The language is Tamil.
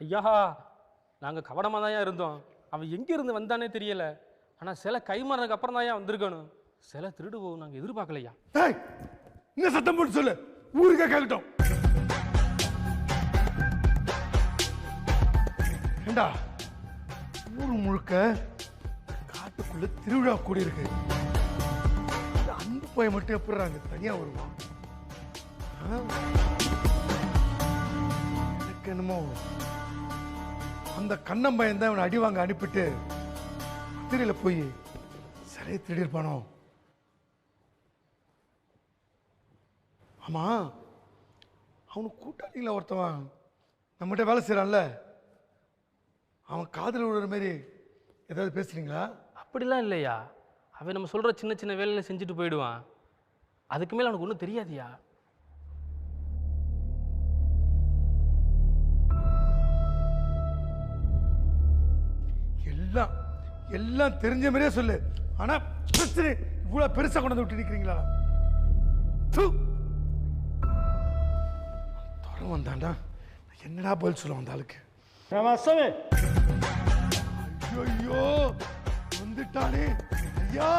ஐயா நாங்கள் கவனமாக தான் இருந்தோம். அவன் எங்கேருந்து வந்தானே தெரியல. ஆனால் சில கைமாறதுக்கு அப்புறம் தான் வந்திருக்கணும். சில திருடு போகும் நாங்கள் எதிர்பார்க்கலையா என்ன சத்தம் போட்டு சொல்லு. ஊருக்கே கேட்கட்டும் ஏண்டா ஊர் முழுக்க காட்டுக்குள்ள திருவிழா கூடி இருக்கு அன்பு போய் மட்டும் எப்படி தனியாக வருவான்? அந்த கண்ணம் பையன் தான் இவனை அடி வாங்க அனுப்பிட்டு மதுரையில போய் சரி திருடியிருப்பானோ ஆமா அவனுக்கு கூட்டாளிங்களா ஒருத்தவன் நம்மகிட்ட வேலை செய்கிறான்ல அவன் காதில் விடுற மாதிரி ஏதாவது பேசுறீங்களா? அப்படிலாம் இல்லையா? அவன் நம்ம சொல்கிற சின்ன சின்ன வேலையில் செஞ்சுட்டு போயிடுவான். அதுக்கு மேலே அவனுக்கு ஒன்றும் தெரியாதியா? எல்லாம் எல்லாம் தெரிஞ்ச மாதிரியே சொல்லு. ஆனா பிரச்சனை இவ்வளோ பெருசா கொண்டு வந்து விட்டு நிற்கிறீங்களா தர வந்தாண்டா. என்னடா பதில் சொல்ல வந்த ஆளுக்கு? ஐயோ வந்துட்டானே. ஐயா.